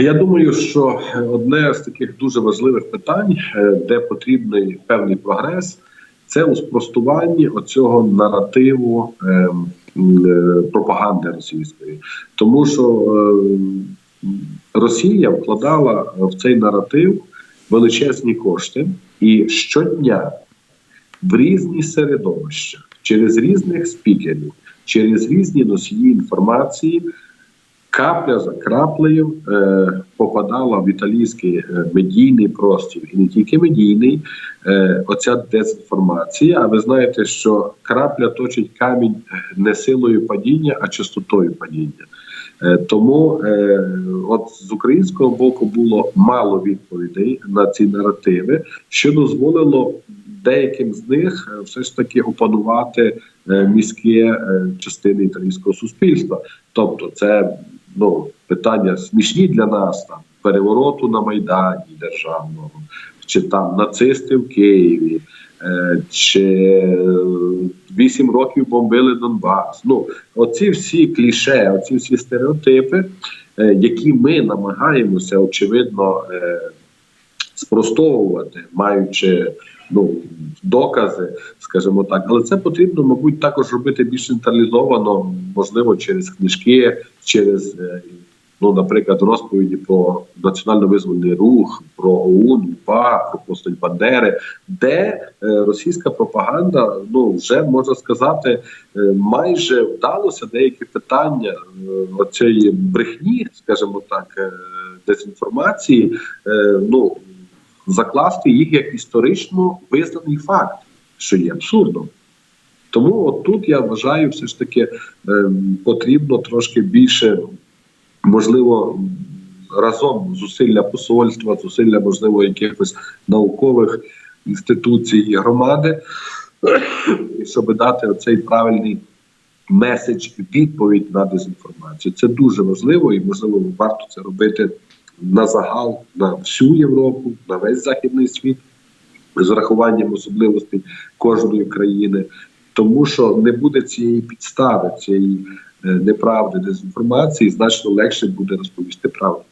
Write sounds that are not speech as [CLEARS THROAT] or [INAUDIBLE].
Я думаю, що одне з таких дуже важливих питань, е, де потрібний певний прогрес, це у спростуванні оцього наративу е, м, е, пропаганди російської, тому що е, Росія вкладала в цей наратив величезні кошти, і щодня в різні середовища, через різних спікерів, через різні носії інформації капля за краплею е, попадала в італійський е, медійний простір, і не тільки медійний, е, оця дезінформація. А ви знаєте, що крапля точить камінь не силою падіння, а частотою падіння. Е, Тому е, от з українського боку було мало відповідей на ці наративи, що дозволило деяким з них е, все ж таки опанувати е, міські е, частини італійського суспільства. Тобто, це ну питання смішні для нас там перевороту на майдані державного, чи там нацисти в Києві, е, чи е, вісім років бомбили Донбас. Ну оці всі кліше, оці всі стереотипи, е, які ми намагаємося очевидно спростовувати, маючи ну докази, скажімо так, але це потрібно, мабуть, також робити більш централізовано, можливо, через книжки, через е, ну, наприклад, розповіді про національно-визвольний рух, про ОУН, УПА, про постать Бандери, де е, російська пропаганда, ну вже можна сказати, е, майже вдалося деякі питання оцієї брехні, скажімо так, дезінформації, ну закласти їх як історично визнаний факт, що є абсурдом. Тому от тут я вважаю, все ж таки е, потрібно трошки більше, можливо, разом зусилля посольства, зусилля, можливо, якихось наукових інституцій і громади, [CLEARS THROAT] щоб дати оцей правильний меседж, відповідь на дезінформацію. Це дуже важливо і можливо варто це робити на загал на всю Європу, на весь західний світ з урахуванням особливостей кожної країни, тому що не буде цієї підстави, цієї е, неправди, дезінформації, значно легше буде розповісти правду.